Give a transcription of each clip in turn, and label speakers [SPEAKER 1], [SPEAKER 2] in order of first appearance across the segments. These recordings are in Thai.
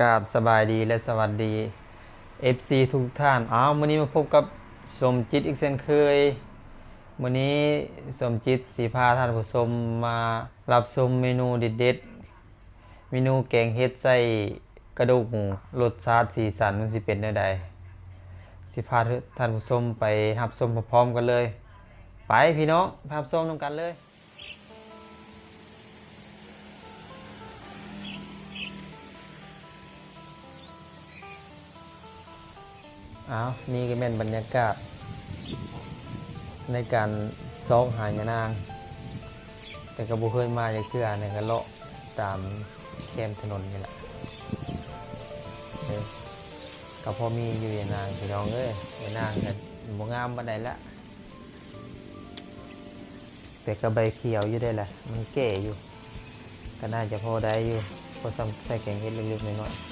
[SPEAKER 1] กราบสบายดีและสวัสดี FC ทุกท่านอ้าววันนี้มาพบกับสมจิตอีกเช่นเคยวันนี้สมจิตสีพาท่านผู้ชมมารับชมเมนูเด็ดๆเมนูแกงเฮ็ดไส้กระดูกหมูรสชาติสีสันมันสิเป็นแนวใดสิพาท่านผู้ชมไปรับชมพร้อมๆกันเลย ไปพี่น้องไปรับชมนำกันเลย อ้าวนี่ก็เป็นบรรยากาศ ในการซอกหายานาง แต่ก็บ่เคยมาจากเทื่อเนี่ยก็เลาะตามแคมถนนนี่แหละก็พอมีอยู่ยานางพี่น้องเอ้ยยานางก็บ่งามปานใดละแต่ก็ใบเขียวอยู่ได้แหละมันแก่อยู่ ก็น่าจะพอได้อยู่พอซ้ำใส่แกงเฮ็ดเล็กๆน้อยๆ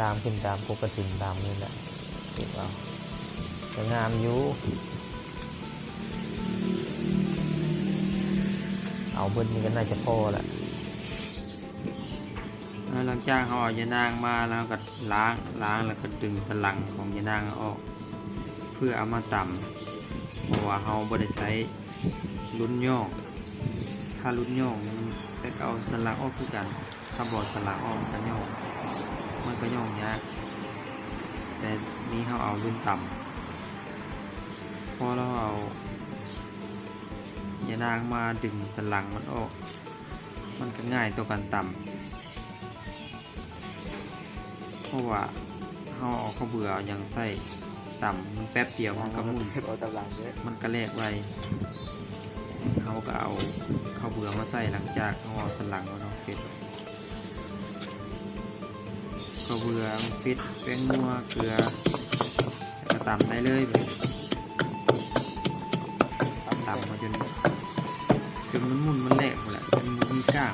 [SPEAKER 1] ดามขึ้นตามปกติดามนี่แหละเก็บเอาแต่งามอยู่เอาเบิ้ลนี่ก็น่าจะพอแหละ
[SPEAKER 2] หลังจากเขาเอายานางมาแล้วก็ล้างล้างแล้วก็ดึงสลังของยานางออก เพื่อเอามาต่ำเพราะว่าเขาบ่ได้ใช้ลุ้นย่อกถ้าลุ้นย่อกแต่เอาสลังออกคือกัน ถ้าบอดสลังออกมันก็ย่อก นก็ย่อกยากแต่นี้เขาเอาลุ้นต่ำพอเราเอายานางมาดึงสลังมันออก มันก็ง่ายต่อการตำเพราะว่าเขาเอาข้าวเบื่อเอาอย่างใส่ต่ำมันแป๊บเดียวมันก็หมุน
[SPEAKER 1] เอาตำลังเยอะ
[SPEAKER 2] มันก็แลกไวเขาก็เอาข้าวเบื่อมาใส่หลังจากเขาเอาสลังเขาเนาะเสร็จ ข้าวเบื่อฟิตแป้งนัวเกลือแล้วก็ตำได้เลยแบบตำมาจนจนมันหมุนมันแหลกหมดแหละจนมันมีก้าง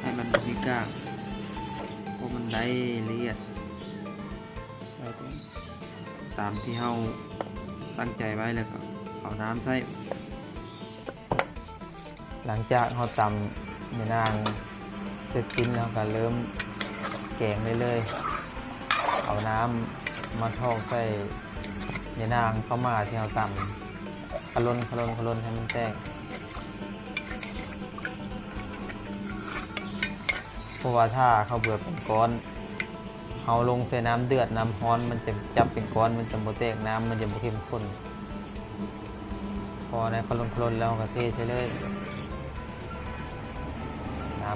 [SPEAKER 2] ให้มันมีกล้างเพราะมันได้ละเอียดตามที่เราตั้งใจไว้แล้วก็เอาน้ำใส่
[SPEAKER 1] หลังจากเขาตำยานางเสร็จสิ้นแล้วก็เริ่มแกงเรื่อยๆเอาน้ำมาทอกใส่ยานางเข้ามาที่เราตำขลนขลนขลนให้มันแตกเพราะว่าถ้าเขาเบื่อเป็นก้อนเอาลงใส่น้ำเดือดน้ำร้อนมันจะจับเป็นก้อนมันจะโมแตกน้ำมันจะโมเข้มข้นพอในคลนคลนแล้วก็เทใช่เลย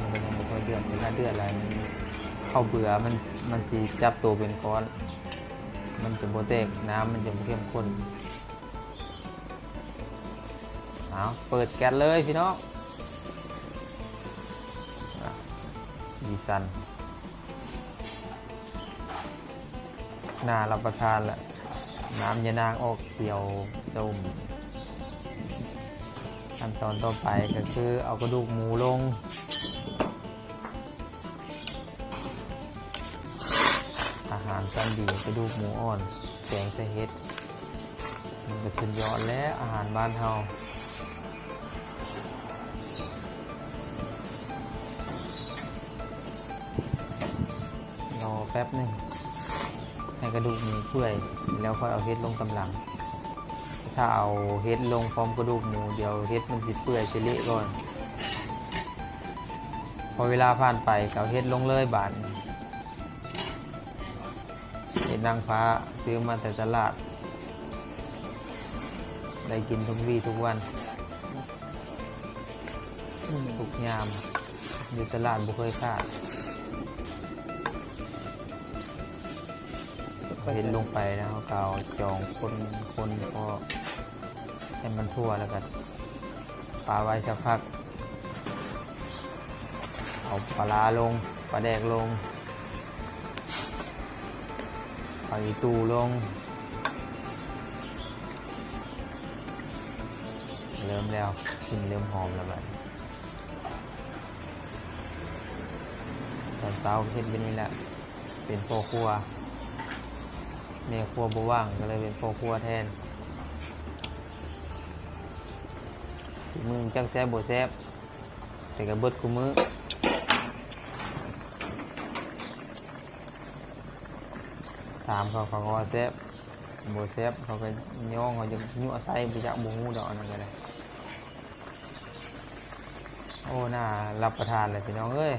[SPEAKER 1] มันก็ยังไม่ค่อยเดือดเวลาเดือดอะไรมันเข้าเบื่อมันมันสีจับตัวเป็นก้อน มันจะโมแตกน้ำมันจะเข้มข้นเอาเปิดแก๊สเลยพี่น้องสีสันน่ารับประทานแหละน้ำยานางออกเขียวส้มขั้นตอนต่อไปก็คือเอากระดูกหมูลง ชั้นดีกระดูกหมูอ่อนแกงใส่เห็ดมันก็สุดยอดแล้วอาหารบ้านเฮารอแป๊บหนึ่งให้กระดูกหมูเปื่อย แล้วค่อยเอาเฮ็ดลงกำลัง ถ้าเอาเฮ็ดลงพร้อมกระดูกหมูเดี๋ยวเฮ็ดมันสิเปื่อยจะเละก่อน พอเวลาผ่านไปเอาเฮ็ดลงเลยบาทเฮ็ด นางฟ้าซื้อมาแต่ตลาด ได้กินทุกวี่ทุกวัน ทุกยาม อยู่ตลาดบุเคยขาดเห็นลงไปแล้วเขาก็เอาจองคนคนก็ให้มันทั่วแล้วกันปลาไว้สักพัก เอาปลาร้าลงปลาแดกลง ปลาอีตูลง เริ่มแล้วกลินเริ่มหอมแล้วแบบตอนเช้าก็เห็นเป็นนี่แหละ เป็นโปครัวแม่ครัวบ่ว่างก็เลยเป็นพ่อครัวแทนสีมือจักแซบบ่แซบแต่ก็เบิดกูมือ ถามเขาเขาก็ว่าแซบบ่แซบเขาก็ย่องเขาจะยั่วใส่บ่จักบ่ฮู้ดอกอันนั้นก็ได้โอ้น่ารับประทานเลยพี่น้องเอ้ย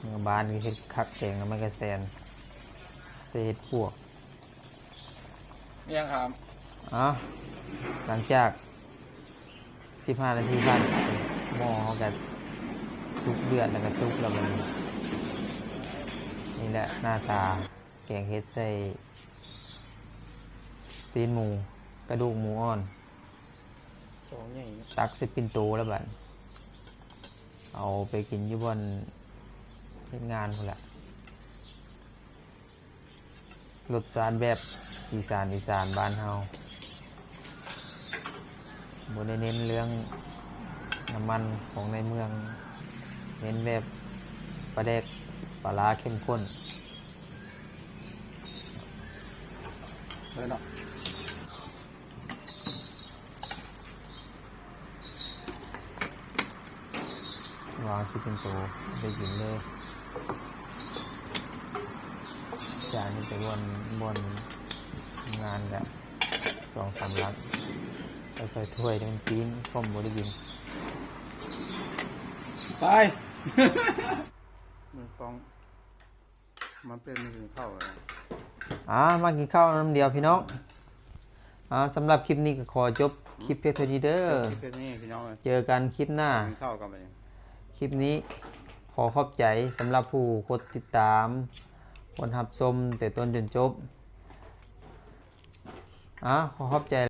[SPEAKER 1] เมื่อบานก็เฮ็ดคักแกงแล้วมันก็แซนใส่เฮ็ดพวก
[SPEAKER 2] ยังครับ
[SPEAKER 1] อะหลังจาก 15 นาทีผ่านไปหม้อเขาก็ ซุกเดือดแล้วก็ซุกแล้วมันนี่แหละหน้าตาแกงเฮ็ดใส่ซีนหมู กระดูกหมูอ่อน ตักสิปินโตแล้วบัดเอาไปกินอยู่บนเฮ็ดงานพุ่นละรสชาติแบบอีสานอีสานบ้านเฮาบ่ได้เน้นเรื่องน้ำมันของในเมือง เน้นแบบปลาแดกปลาร้าเข้มข้น
[SPEAKER 2] เลยเนาะ
[SPEAKER 1] วางสิเป็นโตไปกินเลยจานนี้ไปบนบนงานแบบสองสามลักไปใส่ถ้วยเดี๋ยวมันปีนผมบ่ได้กิน
[SPEAKER 2] ไป มันฟองมันเป็นมือเข้าเลย
[SPEAKER 1] อ่ามากินข้าวน้ำเดียวพี่น้องอ่าสำหรับคลิปนี้ก็ขอจบคลิปเพียงเท่านี้เด้อ
[SPEAKER 2] เพื่อนนี่พี่น้องเลย
[SPEAKER 1] เจอกันคลิปหน้า
[SPEAKER 2] กินข้าวกันไป
[SPEAKER 1] คลิปนี้ขอขอบใจสำหรับผู้กดติดตามคนหับชมแต่ต้นจนจบอะขอขอบใจ